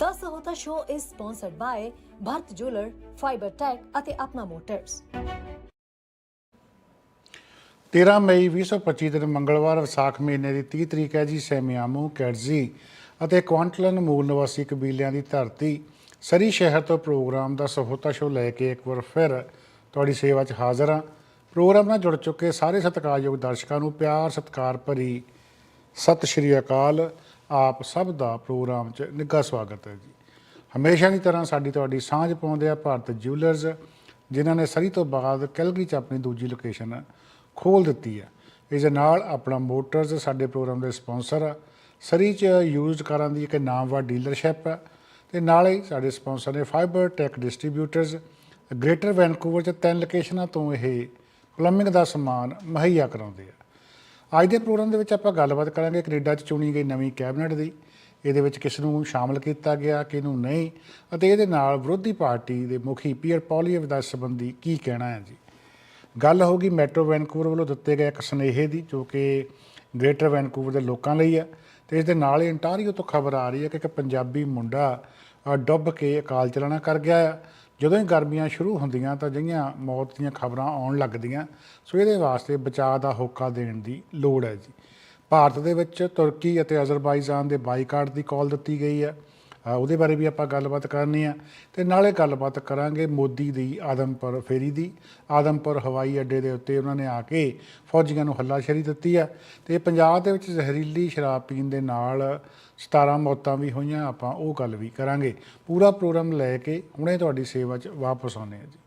The Sahota Show is sponsored by Bharat Jeweler, Fiber Tech ਅਤੇ Apna motors 13 ਮਈ 2025 ਦਿਨ ਮੰਗਲਵਾਰ ਵਿਸਾਖ ਮਹੀਨੇ ਦੀ 30 ਤਰੀਕ ਹੈ ਜੀ ਸੈਮਿਆਮੂ ਕੈਟਜ਼ੀ ਅਤੇ ਕੁਆਂਟਲਨ ਮੂਲ ਨਿਵਾਸੀ ਕਬੀਲਿਆਂ ਦੀ ਧਰਤੀ। ਸਰੀ ਸ਼ਹਿਰ ਤੋਂ ਪ੍ਰੋਗਰਾਮ ਦਾ ਸਹੋਤਾ ਸ਼ੋ ਲੈ ਕੇ ਇੱਕ ਵਾਰ ਫਿਰ ਤੁਹਾਡੀ ਸੇਵਾ 'ਚ ਹਾਜ਼ਰ ਹਾਂ। ਪ੍ਰੋਗਰਾਮ ਨਾਲ ਜੁੜ ਚੁੱਕੇ ਸਾਰੇ ਸਤਿਕਾਰਯੋਗ ਦਰਸ਼ਕਾਂ ਨੂੰ ਪਿਆਰ ਸਤਿਕਾਰ ਭਰੀ ਸਤਿ ਸ਼੍ਰੀ ਅਕਾਲ। ਆਪ ਸਭ ਦਾ ਪ੍ਰੋਗਰਾਮ 'ਚ ਨਿੱਘਾ ਸਵਾਗਤ ਹੈ ਜੀ। ਹਮੇਸ਼ਾ ਦੀ ਤਰ੍ਹਾਂ ਸਾਡੀ ਤੁਹਾਡੀ ਸਾਂਝ ਪਾਉਂਦੇ ਆ ਭਾਰਤ ਜਿਊਲਰਸ ਜਿਨ੍ਹਾਂ ਨੇ ਸਰੀ ਤੋਂ ਬਾਅਦ ਕੈਲਗਰੀ 'ਚ ਆਪਣੀ ਦੂਜੀ ਲੋਕੇਸ਼ਨ ਖੋਲ ਦਿੱਤੀ ਹੈ। ਇਸ ਦੇ ਨਾਲ ਆਪਣਾ ਮੋਟਰਸ ਸਾਡੇ ਪ੍ਰੋਗਰਾਮ ਦੇ ਸਪਾਂਸਰ ਆ। ਸਰੀ 'ਚ ਯੂਜ਼ਡ ਕਾਰਾਂ ਦੀ ਇੱਕ ਨਾਮਵਰ ਡੀਲਰਸ਼ਿਪ ਹੈ ਤੇ ਨਾਲ ਹੀ ਸਾਡੇ ਸਪਾਂਸਰ ਨੇ fibre tech distributors Greater Vancouver 'ਚ ਤਿੰਨ ਲੋਕੇਸ਼ਨਾਂ ਤੋਂ ਇਹ ਪਲੰਬਿੰਗ ਦਾ ਸਮਾਨ ਮੁਹੱਈਆ ਕਰਾਉਂਦੇ ਆ। ਅੱਜ ਦੇ ਪ੍ਰੋਗਰਾਮ ਦੇ ਵਿੱਚ ਆਪਾਂ ਗੱਲਬਾਤ ਕਰਾਂਗੇ ਕੈਨੇਡਾ 'ਚ ਚੁਣੀ ਗਈ ਨਵੀਂ ਕੈਬਨਿਟ ਦੀ। ਇਹਦੇ ਵਿੱਚ ਕਿਸ ਨੂੰ ਸ਼ਾਮਲ ਕੀਤਾ ਗਿਆ ਕਿਹਨੂੰ ਨਹੀਂ ਅਤੇ ਇਹਦੇ ਨਾਲ ਵਿਰੋਧੀ ਪਾਰਟੀ ਦੇ ਮੁਖੀ ਪੀਅਰ ਪੌਲੀਅਵ ਦਾ ਸੰਬੰਧੀ ਕੀ ਕਹਿਣਾ ਹੈ ਜੀ। ਗੱਲ ਹੋਗੀ ਮੈਟਰੋ ਵੈਨਕੂਵਰ ਵੱਲੋਂ ਦਿੱਤੇ ਗਏ ਇੱਕ ਸੁਨੇਹੇ ਦੀ, ਜੋ ਕਿ ਗ੍ਰੇਟਰ ਵੈਨਕੂਵਰ ਦੇ ਲੋਕਾਂ ਲਈ ਹੈ। ਤੇ ਇਸ ਦੇ ਨਾਲ ਹੀ ਇੰਟਾਰੀਓ ਤੋਂ ਖਬਰ ਆ ਰਹੀ ਹੈ ਕਿ ਇੱਕ ਪੰਜਾਬੀ ਮੁੰਡਾ ਡੁੱਬ ਕੇ ਅਕਾਲ ਚਲਾਣਾ ਕਰ ਗਿਆ ਹੈ ਜਦੋਂ ਹੀ ਗਰਮੀਆਂ ਸ਼ੁਰੂ ਹੁੰਦੀਆਂ ਤਾਂ ਜਿਹੀਆਂ ਮੌਤ ਦੀਆਂ ਖਬਰਾਂ ਆਉਣ ਲੱਗਦੀਆਂ, ਸੋ ਇਹਦੇ ਵਾਸਤੇ ਬਚਾਅ ਦਾ ਹੋਕਾ ਦੇਣ ਦੀ ਲੋੜ ਹੈ ਜੀ। ਭਾਰਤ ਦੇ ਵਿੱਚ ਤੁਰਕੀ ਅਤੇ ਅਜ਼ਰਬਾਈਜਾਨ ਦੇ ਬਾਈਕਾਟ ਦੀ ਕਾਲ ਦਿੱਤੀ ਗਈ ਹੈ। ਉਹਦੇ ਬਾਰੇ ਵੀ ਆਪਾਂ ਗੱਲਬਾਤ ਕਰਨੀ ਆ। ਤੇ ਨਾਲੇ ਗੱਲਬਾਤ ਕਰਾਂਗੇ ਮੋਦੀ ਦੀ, ਆਦਮਪੁਰ ਫੇਰੀ ਦੀ। ਆਦਮਪੁਰ ਹਵਾਈ ਅੱਡੇ ਦੇ ਉੱਤੇ ਉਹਨਾਂ ਨੇ ਆ ਕੇ ਫੌਜੀਆਂ ਨੂੰ ਹੱਲਾਸ਼ੇਰੀ ਦਿੱਤੀ ਆ। ਤੇ ਪੰਜਾਬ ਦੇ ਵਿੱਚ ਜ਼ਹਿਰੀਲੀ ਸ਼ਰਾਬ ਪੀਣ ਦੇ ਨਾਲ 17 ਮੌਤਾਂ ਵੀ ਹੋਈਆਂ, ਆਪਾਂ ਉਹ ਗੱਲ ਵੀ ਕਰਾਂਗੇ। ਪੂਰਾ ਪ੍ਰੋਗਰਾਮ ਲੈ ਕੇ ਹੁਣੇ ਤੁਹਾਡੀ ਸੇਵਾ 'ਚ ਵਾਪਸ ਆਉਂਦੇ ਆ ਜੀ।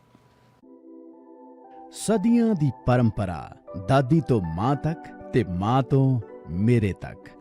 ਸਦੀਆਂ ਦੀ ਪਰੰਪਰਾ, ਦਾਦੀ ਤੋਂ ਮਾਂ ਤੱਕ ਤੇ ਮਾਂ ਤੋਂ ਮੇਰੇ ਤੱਕ।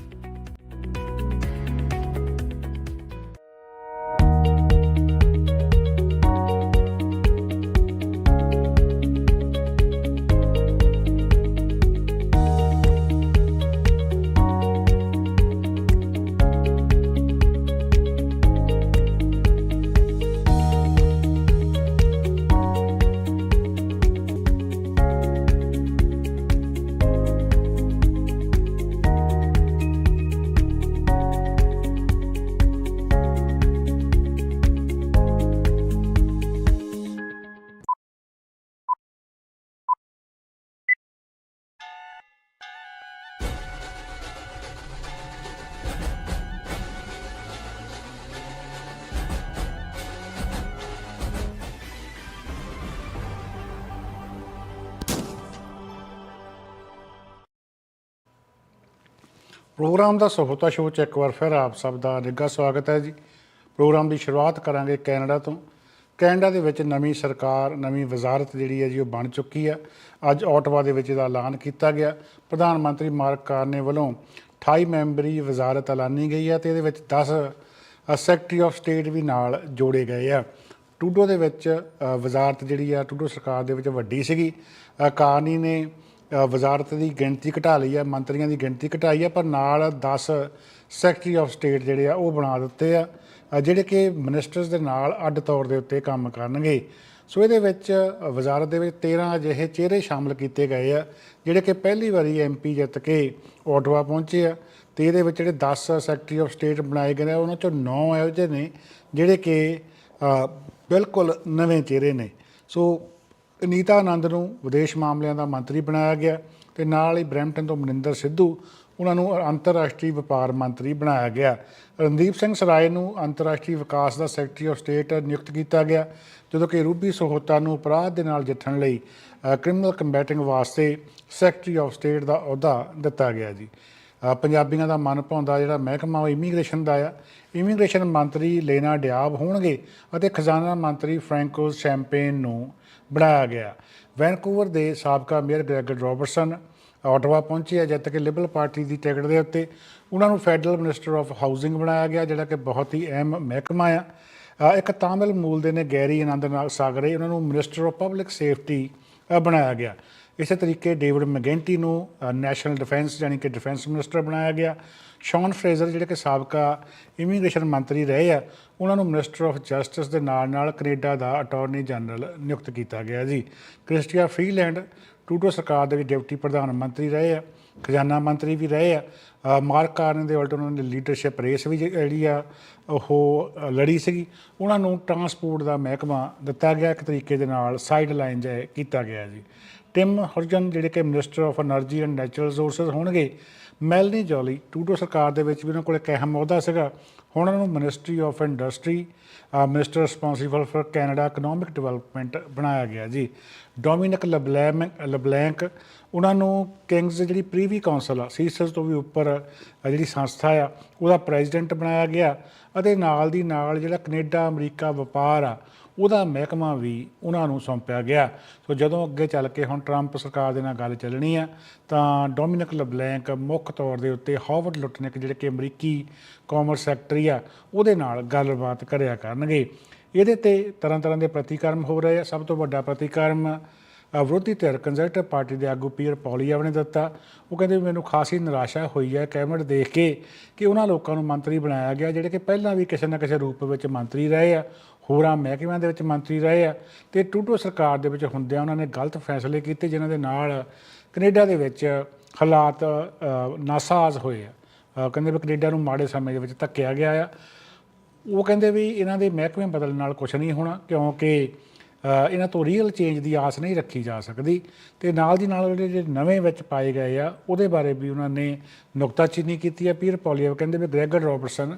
ਪ੍ਰੋਗਰਾਮ ਦਾ ਸਹੋਤਾ ਸ਼ੋਅ 'ਚ ਇੱਕ ਵਾਰ ਫਿਰ ਆਪ ਸਭ ਦਾ ਨਿੱਘਾ ਸਵਾਗਤ ਹੈ ਜੀ। ਪ੍ਰੋਗਰਾਮ ਦੀ ਸ਼ੁਰੂਆਤ ਕਰਾਂਗੇ ਕੈਨੇਡਾ ਤੋਂ। ਕੈਨੇਡਾ ਦੇ ਵਿੱਚ ਨਵੀਂ ਸਰਕਾਰ ਨਵੀਂ ਵਜ਼ਾਰਤ ਜਿਹੜੀ ਹੈ ਜੀ ਉਹ ਬਣ ਚੁੱਕੀ ਹੈ। ਅੱਜ ਆਟਵਾ ਦੇ ਵਿੱਚ ਇਹਦਾ ਐਲਾਨ ਕੀਤਾ ਗਿਆ। ਪ੍ਰਧਾਨ ਮੰਤਰੀ ਮਾਰਕ ਕਾਰਨੇ ਵੱਲੋਂ 28 ਮੈਂਬਰੀ ਵਜ਼ਾਰਤ ਐਲਾਨੀ ਗਈ ਹੈ ਤੇ ਇਹਦੇ ਵਿੱਚ 10 ਸੈਕਟਰੀ ਆਫ ਸਟੇਟ ਵੀ ਨਾਲ ਜੋੜੇ ਗਏ ਆ। ਟੂਡੋ ਦੇ ਵਿੱਚ ਵਜ਼ਾਰਤ ਜਿਹੜੀ ਆ ਟੂਡੋ ਸਰਕਾਰ ਦੇ ਵਿੱਚ ਵੱਡੀ ਸੀਗੀ। ਅ, ਕਾਰਨੀ ਨੇ ਵਜ਼ਾਰਤ ਦੀ ਗਿਣਤੀ ਘਟਾ ਲਈ ਹੈ, ਮੰਤਰੀਆਂ ਦੀ ਗਿਣਤੀ ਘਟਾਈ ਹੈ, ਪਰ ਨਾਲ 10 ਸੈਕਟਰੀ ਆਫ ਸਟੇਟ ਜਿਹੜੇ ਆ, ਉਹ ਬਣਾ ਦਿੱਤੇ ਆ ਜਿਹੜੇ ਕਿ ਮਿਨਿਸਟਰਸ ਦੇ ਨਾਲ ਅੱਡ ਤੌਰ ਦੇ ਉੱਤੇ ਕੰਮ ਕਰਨਗੇ। ਸੋ ਇਹਦੇ ਵਿੱਚ ਵਜ਼ਾਰਤ ਦੇ ਵਿੱਚ 13 ਅਜਿਹੇ ਚਿਹਰੇ ਸ਼ਾਮਲ ਕੀਤੇ ਗਏ ਆ, ਜਿਹੜੇ ਕਿ ਪਹਿਲੀ ਵਾਰੀ ਐਮਪੀ ਜਿੱਤ ਕੇ ਓਟਵਾ ਪਹੁੰਚੇ ਆ ਤੇ ਇਹਦੇ ਵਿੱਚ ਜਿਹੜੇ 10 ਸੈਕਟਰੀ ਆਫ ਸਟੇਟ ਬਣਾਏ ਗਏ ਨੇ, ਉਹਨਾਂ ਚੋਂ 9 ਇਹੋ ਜਿਹੇ ਨੇ ਜਿਹੜੇ ਕਿ ਬਿਲਕੁਲ ਨਵੇਂ ਚਿਹਰੇ ਨੇ। ਸੋ ਅਨੀਤਾ ਆਨੰਦ ਨੂੰ ਵਿਦੇਸ਼ ਮਾਮਲਿਆਂ ਦਾ ਮੰਤਰੀ ਬਣਾਇਆ ਗਿਆ ਤੇ ਨਾਲ ਹੀ ਬਰੈਂਪਟਨ ਤੋਂ ਮਨਿੰਦਰ ਸਿੱਧੂ, ਉਹਨਾਂ ਨੂੰ ਅੰਤਰਰਾਸ਼ਟਰੀ ਵਪਾਰ ਮੰਤਰੀ ਬਣਾਇਆ ਗਿਆ। ਰਣਦੀਪ ਸਿੰਘ ਸਰਾਏ ਨੂੰ ਅੰਤਰਰਾਸ਼ਟਰੀ ਵਿਕਾਸ ਦਾ ਸੈਕਟਰੀ ਆਫ ਸਟੇਟ ਨਿਯੁਕਤ ਕੀਤਾ ਗਿਆ, ਜਦੋਂ ਕਿ ਰੂਬੀ ਸਹੋਤਾ ਨੂੰ ਅਪਰਾਧ ਦੇ ਨਾਲ ਜਿੱਤਣ ਲਈ ਕ੍ਰਿਮੀਨਲ ਕੰਬੈਟਿੰਗ ਵਾਸਤੇ ਸੈਕਟਰੀ ਆਫ ਸਟੇਟ ਦਾ ਅਹੁਦਾ ਦਿੱਤਾ ਗਿਆ ਜੀ। ਪੰਜਾਬੀਆਂ ਦਾ ਮਨ ਭਾਉਂਦਾ ਜਿਹੜਾ ਮਹਿਕਮਾ, ਉਹ ਇਮੀਗ੍ਰੇਸ਼ਨ ਦਾ ਆ। ਇਮੀਗ੍ਰੇਸ਼ਨ ਮੰਤਰੀ ਲੈਨਾ ਡਿਆਬ ਹੋਣਗੇ ਅਤੇ ਖਜ਼ਾਨਾ ਮੰਤਰੀ ਫ੍ਰੈਂਕੋ ਸ਼ੈਂਪੇਨ ਨੂੰ ਬਣਾਇਆ ਗਿਆ। ਵੈਨਕੂਵਰ ਦੇ ਸਾਬਕਾ ਮੇਅਰ ਗ੍ਰੈਗਰ ਰੋਬਰਟਸਨ ਆਟਵਾ ਪਹੁੰਚੇ ਆ ਜਦ ਤੱਕ ਲਿਬਰਲ ਪਾਰਟੀ ਦੀ ਟਿਕਟ ਦੇ ਉੱਤੇ ਉਹਨਾਂ ਨੂੰ ਫੈਡਰਲ ਮਿਨਿਸਟਰ ਆਫ ਹਾਊਸਿੰਗ ਬਣਾਇਆ ਗਿਆ, ਜਿਹੜਾ ਕਿ ਬਹੁਤ ਹੀ ਅਹਿਮ ਮਹਿਕਮਾ ਆ। ਇੱਕ ਤਾਮਿਲ ਮੂਲ ਦੇ ਨੇ ਗੈਰੀ ਆਨੰਦ ਸਾਗਰੇ, ਉਹਨਾਂ ਨੂੰ ਮਿਨਿਸਟਰ ਆਫ ਪਬਲਿਕ ਸੇਫਟੀ ਬਣਾਇਆ ਗਿਆ। ਇਸੇ ਤਰੀਕੇ ਡੇਵਿਡ ਮੈਗੈਂਟੀ ਨੂੰ ਨੈਸ਼ਨਲ ਡਿਫੈਂਸ ਯਾਨੀ ਕਿ ਡਿਫੈਂਸ ਮਿਨਿਸਟਰ ਬਣਾਇਆ ਗਿਆ। ਸ਼ੌਨ ਫਰੇਜ਼ਰ ਜਿਹੜੇ ਕਿ ਸਾਬਕਾ ਇਮੀਗ੍ਰੇਸ਼ਨ ਮੰਤਰੀ ਰਹੇ ਆ, ਉਹਨਾਂ ਨੂੰ ਮਿਨਿਸਟਰ ਆਫ ਜਸਟਿਸ ਦੇ ਨਾਲ ਨਾਲ ਕੈਨੇਡਾ ਦਾ ਅਟਾਰਨੀ ਜਨਰਲ ਨਿਯੁਕਤ ਕੀਤਾ ਗਿਆ ਜੀ। ਕ੍ਰਿਸਟੀਆ ਫਰੀਲੈਂਡ ਟੂਡੋ ਸਰਕਾਰ ਦੇ ਡਿਪਟੀ ਪ੍ਰਧਾਨ ਮੰਤਰੀ ਰਹੇ ਆ, ਖਜ਼ਾਨਾ ਮੰਤਰੀ ਵੀ ਰਹੇ ਆ ਮਾਰਕ ਕਾਰਨ ਦੇ ਉਲਟ ਉਹਨਾਂ ਨੇ ਲੀਡਰਸ਼ਿਪ ਰੇਸ ਵੀ ਜਿਹੜੀ ਆ, ਉਹ ਲੜੀ ਸੀਗੀ। ਉਹਨਾਂ ਨੂੰ ਟਰਾਂਸਪੋਰਟ ਦਾ ਮਹਿਕਮਾ ਦਿੱਤਾ ਗਿਆ, ਇੱਕ ਤਰੀਕੇ ਦੇ ਨਾਲ ਸਾਈਡ ਲਾਈਨ ਜੇ ਕੀਤਾ ਗਿਆ ਜੀ। ਟਿਮ ਹਰਜਨ, ਜਿਹੜੇ ਕਿ minister of energy and natural resources ਹੋਣਗੇ, ਮੈਲਨੀ ਜੋਲੀ, ਟੂਡੋ ਸਰਕਾਰ ਦੇ ਵਿੱਚ ਵੀ ਉਹਨਾਂ ਕੋਲ ਇੱਕ ਅਹਿਮ ਅਹੁਦਾ ਸੀਗਾ। ਹੁਣ ਉਹਨਾਂ ਨੂੰ ministry of industry minister responsible for Canada economic development ਬਣਾਇਆ ਗਿਆ ਜੀ। ਡੋਮਿਨਿਕ ਲਬਲੈਂਕ ਉਹਨਾਂ ਨੂੰ ਕਿੰਗਸ ਜਿਹੜੀ ਪ੍ਰੀਵੀ ਕਾਉਂਸਲ ਆ ਸੀਸਸ ਤੋਂ ਵੀ ਉੱਪਰ ਜਿਹੜੀ ਸੰਸਥਾ ਆ, ਉਹਦਾ ਪ੍ਰੈਜ਼ੀਡੈਂਟ ਬਣਾਇਆ ਗਿਆ। ਅਤੇ ਨਾਲ ਦੀ ਨਾਲ ਜਿਹੜਾ ਕੈਨੇਡਾ ਅਮਰੀਕਾ ਵਪਾਰ ਆ ਉਹਦਾ ਮਹਿਕਮਾ ਵੀ ਉਹਨਾਂ ਨੂੰ ਸੌਂਪਿਆ ਗਿਆ। ਸੋ ਜਦੋਂ ਅੱਗੇ ਚੱਲ ਕੇ ਹੁਣ ਟਰੰਪ ਸਰਕਾਰ ਦੇ ਨਾਲ ਗੱਲ ਚੱਲਣੀ ਆ, ਤਾਂ ਡੋਮਿਨਿਕ ਲਬਲੈਂਕ ਮੁੱਖ ਤੌਰ ਦੇ ਉੱਤੇ ਹਾਵਰਡ ਲੁਟਨਿਕ ਜਿਹੜੇ ਕਿ ਅਮਰੀਕੀ ਕਾਮਰਸ ਸੈਕਟਰੀ ਆ, ਉਹਦੇ ਨਾਲ ਗੱਲਬਾਤ ਕਰਿਆ ਕਰਨਗੇ। ਇਹਦੇ ਤੇ ਤਰ੍ਹਾਂ ਤਰ੍ਹਾਂ ਦੇ ਪ੍ਰਤੀਕਰਮ ਹੋ ਰਹੇ ਆ। ਸਭ ਤੋਂ ਵੱਡਾ ਪ੍ਰਤੀਕਰਮ ਵਿਰੋਧੀ ਧਿਰ ਕੰਜ਼ਰਵੇਟਿਵ ਪਾਰਟੀ ਦੇ ਆਗੂ ਪੀਅਰ ਪੌਲੀਆ ਨੇ ਦਿੱਤਾ। ਉਹ ਕਹਿੰਦੇ ਵੀ ਮੈਨੂੰ ਖਾਸੀ ਨਿਰਾਸ਼ਾ ਹੋਈ ਹੈ ਕੈਬਨਿਟ ਦੇਖ ਕੇ ਕਿ ਉਹਨਾਂ ਲੋਕਾਂ ਨੂੰ ਮੰਤਰੀ ਬਣਾਇਆ ਗਿਆ, ਜਿਹੜੇ ਕਿ ਪਹਿਲਾਂ ਵੀ ਕਿਸੇ ਨਾ ਕਿਸੇ ਰੂਪ ਵਿੱਚ ਮੰਤਰੀ ਰਹੇ ਆ। ਹੋਰਾਂ ਮਹਿਕਮਿਆਂ ਦੇ ਵਿੱਚ ਮੰਤਰੀ ਰਹੇ ਆ ਤੇ ਟੂਟੋ ਸਰਕਾਰ ਦੇ ਵਿੱਚ ਹੁੰਦਿਆਂ ਉਹਨਾਂ ਨੇ ਗਲਤ ਫੈਸਲੇ ਕੀਤੇ, ਜਿਨ੍ਹਾਂ ਦੇ ਨਾਲ ਕੈਨੇਡਾ ਦੇ ਵਿੱਚ ਹਾਲਾਤ ਨਾਸਾਜ਼ ਹੋਏ ਆ। ਕਹਿੰਦੇ ਵੀ ਕੈਨੇਡਾ ਨੂੰ ਮਾੜੇ ਸਮੇਂ ਦੇ ਵਿੱਚ ਧੱਕਿਆ ਗਿਆ ਆ। ਉਹ ਕਹਿੰਦੇ ਵੀ ਇਹਨਾਂ ਦੇ ਮਹਿਕਮੇ ਬਦਲਣ ਨਾਲ ਕੁਝ ਨਹੀਂ ਹੋਣਾ, ਕਿਉਂਕਿ ਇਹਨਾਂ ਤੋਂ ਰੀਅਲ ਚੇਂਜ ਦੀ ਆਸ ਨਹੀਂ ਰੱਖੀ ਜਾ ਸਕਦੀ। ਤੇ ਨਾਲ ਦੀ ਨਾਲ ਜਿਹੜੇ ਜਿਹੜੇ ਨਵੇਂ ਵਿੱਚ ਪਾਏ ਗਏ ਆ, ਉਹਦੇ ਬਾਰੇ ਵੀ ਉਹਨਾਂ ਨੇ ਨੁਕਤਾਚੀਨੀ ਕੀਤੀ ਹੈ ਪੀਅਰ ਪੌਲੀਆ ਕਹਿੰਦੇ ਵੀ ਗ੍ਰੈਗਰ ਰੋਬਰਟਸਨ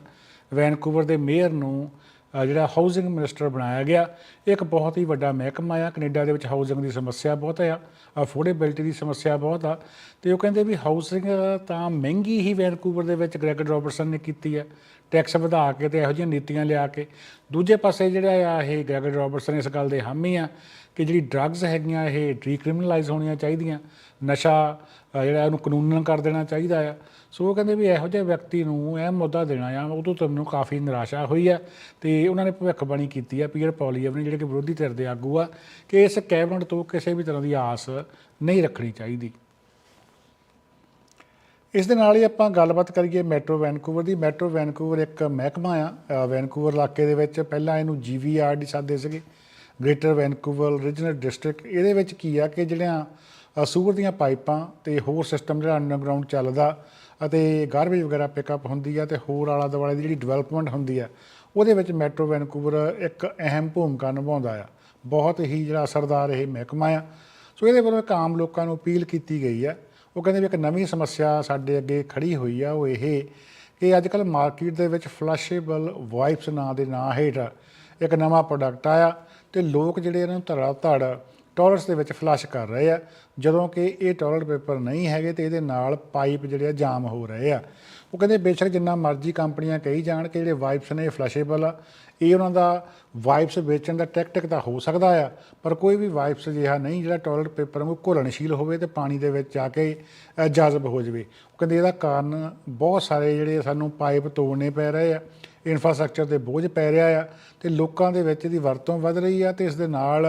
ਵੈਨਕੂਵਰ ਦੇ ਮੇਅਰ ਨੂੰ ਜਿਹੜਾ ਹਾਊਸਿੰਗ ਮਿਨਿਸਟਰ ਬਣਾਇਆ ਗਿਆ, ਇਹ ਇੱਕ ਬਹੁਤ ਹੀ ਵੱਡਾ ਮਹਿਕਮਾ ਆ। ਕੈਨੇਡਾ ਦੇ ਵਿੱਚ ਹਾਊਸਿੰਗ ਦੀ ਸਮੱਸਿਆ ਬਹੁਤ ਆ ਅਫੋਰਡੇਬਿਲਟੀ ਦੀ ਸਮੱਸਿਆ ਬਹੁਤ ਆ। ਤੇ ਉਹ ਕਹਿੰਦੇ ਵੀ ਹਾਊਸਿੰਗ ਤਾਂ ਮਹਿੰਗੀ ਹੀ ਵੈਨਕੂਵਰ ਦੇ ਵਿੱਚ ਗ੍ਰੈਗਰ ਰੋਬਰਟਸਨ ਨੇ ਕੀਤੀ ਹੈ ਟੈਕਸ ਵਧਾ ਕੇ ਤੇ ਇਹੋ ਜਿਹੀਆਂ ਨੀਤੀਆਂ ਲਿਆ ਕੇ। ਦੂਜੇ ਪਾਸੇ ਜਿਹੜਾ ਆ, ਇਹ ਗ੍ਰੈਗਰ ਰੋਬਰਟਸਨ ਇਸ ਗੱਲ ਦੇ ਹਾਮੀ ਆ ਕਿ ਜਿਹੜੀ ਡਰੱਗਸ ਹੈਗੀਆਂ, ਇਹ ਡੀਕ੍ਰਿਮੀਨਲਾਈਜ਼ ਹੋਣੀਆਂ ਚਾਹੀਦੀਆਂ। ਨਸ਼ਾ ਜਿਹੜਾ ਉਹਨੂੰ ਕਾਨੂੰਨਨ ਕਰ ਦੇਣਾ ਚਾਹੀਦਾ ਆ। ਸੋ ਉਹ ਕਹਿੰਦੇ ਵੀ ਇਹੋ ਜਿਹੇ ਵਿਅਕਤੀ ਨੂੰ ਇਹ ਮੁੱਦਾ ਦੇਣਾ ਆ ਉਹ ਤੋਂ ਮੈਨੂੰ ਕਾਫੀ ਨਿਰਾਸ਼ਾ ਹੋਈ ਆ ਤੇ ਉਹਨਾਂ ਨੇ ਭਵਿੱਖਬਾਣੀ ਕੀਤੀ ਆ ਪੀਅਰ ਪੌਲੀਅਮ ਨੇ, ਜਿਹੜੇ ਕਿ ਵਿਰੋਧੀ ਧਿਰ ਦੇ ਆਗੂ ਆ, ਕਿ ਇਸ ਕੈਬਨਿਟ ਤੋਂ ਕਿਸੇ ਵੀ ਤਰ੍ਹਾਂ ਦੀ ਆਸ ਨਹੀਂ ਰੱਖਣੀ ਚਾਹੀਦੀ। ਇਸ ਦੇ ਨਾਲ ਹੀ ਆਪਾਂ ਗੱਲਬਾਤ ਕਰੀਏ ਮੈਟਰੋ ਵੈਨਕੂਵਰ ਦੀ। ਮੈਟਰੋ ਵੈਨਕੂਵਰ ਇੱਕ ਮਹਿਕਮਾ ਆ ਵੈਨਕੂਵਰ ਇਲਾਕੇ ਦੇ ਵਿੱਚ। ਪਹਿਲਾਂ ਇਹਨੂੰ ਜੀਵੀਆਰਡੀ ਸਾਦੇ ਸੀਗੇ, ਗ੍ਰੇਟਰ ਵੈਨਕੂਵਰ ਰੀਜਨਲ ਡਿਸਟ੍ਰਿਕਟ। ਇਹਦੇ ਵਿੱਚ ਕੀ ਆ ਕਿ ਜਿਹੜੀਆਂ ਸੂਰ ਦੀਆਂ ਪਾਈਪਾਂ ਤੇ ਹੋਰ ਸਿਸਟਮ ਜਿਹੜਾ ਅੰਡਰਗਰਾਉਂਡ ਚੱਲਦਾ ਅਤੇ ਗਾਰਬੇਜ ਵਗੈਰਾ ਪਿਕਅਪ ਹੁੰਦੀ ਆ ਤੇ ਹੋਰ ਆਲਾ ਦੁਆਲੇ ਦੀ ਜਿਹੜੀ ਡਿਵੈਲਪਮੈਂਟ ਹੁੰਦੀ ਆ, ਉਹਦੇ ਵਿੱਚ ਮੈਟਰੋ ਵੈਨਕੂਵਰ ਇੱਕ ਅਹਿਮ ਭੂਮਿਕਾ ਨਿਭਾਉਂਦਾ ਆ। ਬਹੁਤ ਹੀ ਜਿਹੜਾ ਅਸਰਦਾਰ ਇਹ ਮਹਿਕਮਾ ਆ। ਸੋ ਇਹਦੇ ਵੱਲੋਂ ਇੱਕ ਆਮ ਲੋਕਾਂ ਨੂੰ ਅਪੀਲ ਕੀਤੀ ਗਈ ਹੈ ਉਹ ਕਹਿੰਦੇ ਵੀ ਇੱਕ ਨਵੀਂ ਸਮੱਸਿਆ ਸਾਡੇ ਅੱਗੇ ਖੜੀ ਹੋਈ ਆ, ਉਹ ਇਹ ਕਿ ਅੱਜ ਕੱਲ ਮਾਰਕੀਟ ਦੇ ਵਿੱਚ ਫਲਸ਼ੇਬਲ ਵਾਈਪਸ ਨਾਂ ਦੇ ਨਾਂ ਹੇਠ ਇੱਕ ਨਵਾਂ ਪ੍ਰੋਡਕਟ ਆਇਆ ਤੇ ਲੋਕ ਜਿਹੜੇ ਇਹਨਾਂ ਨੂੰ ਧੜਾ ਧੜ ਟਾਇਲਟਸ ਦੇ ਵਿੱਚ ਫਲਸ਼ ਕਰ ਰਹੇ ਆ। ਜਦੋਂ ਕਿ ਇਹ ਟਾਇਲਟ ਪੇਪਰ ਨਹੀਂ ਹੈਗੇ ਤੇ ਇਹਦੇ ਨਾਲ ਪਾਈਪ ਜਿਹੜੇ ਆ ਜਾਮ ਹੋ ਰਹੇ ਆ। ਉਹ ਕਹਿੰਦੇ ਬੇਸ਼ੱਕ ਜਿੰਨਾ ਮਰਜ਼ੀ ਕੰਪਨੀਆਂ ਕਹੀ ਜਾਣ ਕਿ ਜਿਹੜੇ ਵਾਈਪਸ ਨੇ ਇਹ ਫਲਸ਼ੇਬਲ ਆ ਇਹ ਉਹਨਾਂ ਦਾ ਵਾਈਪਸ ਵੇਚਣ ਦਾ ਟੈਕਟਿਕ ਤਾਂ ਹੋ ਸਕਦਾ ਆ ਪਰ ਕੋਈ ਵੀ ਵਾਈਪਸ ਜਿਹਾ ਨਹੀਂ ਜਿਹੜਾ ਟਾਇਲਟ ਪੇਪਰ ਨੂੰ ਘੁਲਣਸ਼ੀਲ ਹੋਵੇ ਤੇ ਪਾਣੀ ਦੇ ਵਿੱਚ ਜਾ ਕੇ ਅ, ਜਜ਼ਬ ਹੋ ਜਾਵੇ। ਉਹ ਕਹਿੰਦੇ ਇਹਦਾ ਕਾਰਨ ਬਹੁਤ ਸਾਰੇ ਜਿਹੜੇ ਸਾਨੂੰ ਪਾਈਪ ਤੋੜਨੇ ਪੈ ਰਹੇ ਆ ਇਨਫਰਾਸਟ੍ਰਕਚਰ ਤੇ ਬੋਝ ਪੈ ਰਿਹਾ ਆ ਤੇ ਲੋਕਾਂ ਦੇ ਵਿੱਚ ਇਹਦੀ ਵਰਤੋਂ ਵੱਧ ਰਹੀ ਆ ਤੇ ਇਸ ਦੇ ਨਾਲ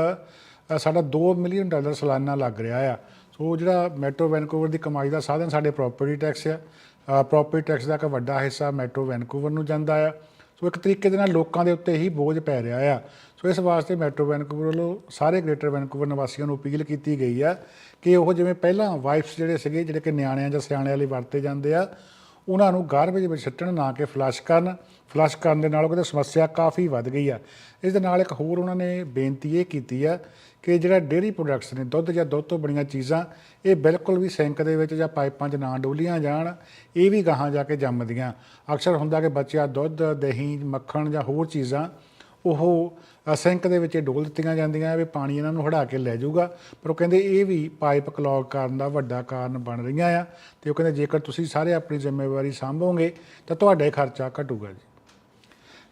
ਸਾਡਾ 2 ਮਿਲੀਅਨ ਡਾਲਰ ਸਾਲਾਨਾ ਲੱਗ ਰਿਹਾ ਆ। ਸੋ ਜਿਹੜਾ ਮੈਟਰੋ ਵੈਨਕੂਵਰ ਦੀ ਕਮਾਈ ਦਾ ਸਾਧਨ ਸਾਡੇ ਪ੍ਰਾਪਰਟੀ ਟੈਕਸ ਆ। ਪ੍ਰਾਪਰਟੀ ਟੈਕਸ ਦਾ ਇੱਕ ਵੱਡਾ ਹਿੱਸਾ ਮੈਟਰੋ ਵੈਨਕੂਵਰ ਨੂੰ ਜਾਂਦਾ ਆ। ਸੋ ਇੱਕ ਤਰੀਕੇ ਦੇ ਨਾਲ ਲੋਕਾਂ ਦੇ ਉੱਤੇ ਹੀ ਬੋਝ ਪੈ ਰਿਹਾ ਆ। ਸੋ ਇਸ ਵਾਸਤੇ ਮੈਟਰੋ ਵੈਨਕੂਵਰ ਵੱਲੋਂ ਸਾਰੇ ਗ੍ਰੇਟਰ ਵੈਨਕੂਵਰ ਨਿਵਾਸੀਆਂ ਨੂੰ ਅਪੀਲ ਕੀਤੀ ਗਈ ਆ ਕਿ ਉਹ ਜਿਵੇਂ ਪਹਿਲਾਂ ਵਾਈਫਸ ਜਿਹੜੇ ਸੀਗੇ, ਜਿਹੜੇ ਕਿ ਨਿਆਣਿਆਂ ਜਾਂ ਸਿਆਣਿਆਂ ਲਈ ਵਰਤੇ ਜਾਂਦੇ ਆ, ਉਹਨਾਂ ਨੂੰ ਗਾਰਬੇਜ ਵਿੱਚ ਸਿੱਟਣ ਨਾ ਕਿ ਫਲੱਸ਼ ਕਰਨ। ਫਲੱਸ਼ ਕਰਨ ਦੇ ਨਾਲ ਉਹਦੀ ਸਮੱਸਿਆ ਕਾਫੀ ਵੱਧ ਗਈ ਆ। ਇਸ ਦੇ ਨਾਲ ਇੱਕ ਹੋਰ ਉਹਨਾਂ ਨੇ ਬੇਨਤੀ ਇਹ ਕੀਤੀ ਆ ਕਿ ਜਿਹੜਾ ਡੇਅਰੀ ਪ੍ਰੋਡਕਟਸ ਨੇ ਦੁੱਧ ਜਾਂ ਦੁੱਧ ਤੋਂ ਬਣੀਆਂ ਚੀਜ਼ਾਂ ਇਹ ਬਿਲਕੁਲ ਵੀ ਸਿੰਕ ਦੇ ਵਿੱਚ ਜਾਂ ਪਾਈਪਾਂ 'ਚ ਨਾ ਡੋਲੀਆਂ ਜਾਣ ਇਹ ਵੀ ਗਾਹਾਂ ਜਾ ਕੇ ਜੰਮਦੀਆਂ। ਅਕਸਰ ਹੁੰਦਾ ਕਿ ਬੱਚਿਆਂ ਦੁੱਧ ਦਹੀਂ ਮੱਖਣ ਜਾਂ ਹੋਰ ਚੀਜ਼ਾਂ ਉਹ ਅ, ਸਿੰਕ ਦੇ ਵਿੱਚ ਡੋਲ ਦਿੱਤੀਆਂ ਜਾਂਦੀਆਂ ਵੀ ਪਾਣੀ ਇਹਨਾਂ ਨੂੰ ਹੜਾ ਕੇ ਲੈ ਜਾਊਗਾ। ਪਰ ਉਹ ਕਹਿੰਦੇ ਇਹ ਵੀ ਪਾਈਪ ਕਲੌਗ ਕਰਨ ਦਾ ਵੱਡਾ ਕਾਰਨ ਬਣ ਰਹੀਆਂ ਆ। ਤੇ ਉਹ ਕਹਿੰਦੇ ਜੇਕਰ ਤੁਸੀਂ ਸਾਰੇ ਆਪਣੀ ਜ਼ਿੰਮੇਵਾਰੀ ਸੰਭੋਗੇ ਤਾਂ ਤੁਹਾਡਾ ਖਰਚਾ ਘਟੂਗਾ ਜੀ।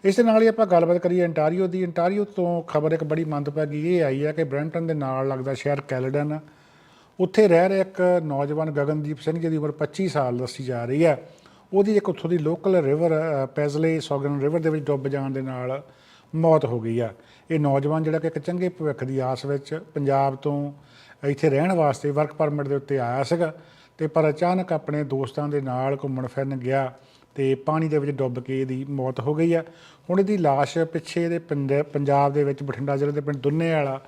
ਇਸ ਦੇ ਨਾਲ ਹੀ ਆਪਾਂ ਗੱਲਬਾਤ ਕਰੀਏ ਅੰਟਾਰੀਓ ਦੀ। ਅੰਟਾਰੀਓ ਤੋਂ ਖਬਰ ਇੱਕ ਬੜੀ ਮੰਦਭਾਗੀ ਇਹ ਆਈ ਹੈ ਕਿ ਬ੍ਰੈਂਟਨ ਦੇ ਨਾਲ ਲੱਗਦਾ ਸ਼ਹਿਰ ਕੈਲਡਨ, ਉੱਥੇ ਰਹਿ ਰਿਹਾ ਇੱਕ ਨੌਜਵਾਨ ਗਗਨਦੀਪ ਸਿੰਘ ਜਿਹਦੀ ਉਮਰ 25 ਸਾਲ ਦੱਸੀ ਜਾ ਰਹੀ ਹੈ ਉਹਦੀ ਇੱਕ ਉੱਥੋਂ ਦੀ local river Paisley Saugeen river ਦੇ ਵਿੱਚ ਡੁੱਬ ਜਾਣ ਦੇ ਨਾਲ ਮੌਤ ਹੋ ਗਈ ਆ। ਇਹ ਨੌਜਵਾਨ ਜਿਹੜਾ ਕਿ ਇੱਕ ਚੰਗੇ ਭਵਿੱਖ ਦੀ ਆਸ ਵਿੱਚ ਪੰਜਾਬ ਤੋਂ ਇੱਥੇ ਰਹਿਣ ਵਾਸਤੇ ਵਰਕ ਪਰਮਿਟ ਦੇ ਉੱਤੇ ਆਇਆ ਸੀਗਾ ਤੇ ਪਰ ਅਚਾਨਕ ਆਪਣੇ ਦੋਸਤਾਂ ਦੇ ਨਾਲ ਘੁੰਮਣ ਫਿਰਨ ਗਿਆ। ਤੇ ਪਾਣੀ ਦੇ ਵਿੱਚ ਡੁੱਬ ਕੇ ਇਹਦੀ ਮੌਤ ਹੋ ਗਈ ਆ। ਹੁਣ ਇਹਦੀ ਲਾਸ਼ ਪਿੱਛੇ ਦੇ ਪੰਜਾਬ ਦੇ ਵਿੱਚ ਬਠਿੰਡਾ ਜ਼ਿਲ੍ਹੇ ਦੇ ਪਿੰਡ ਦੁੰਨੇ ਵਾਲਾ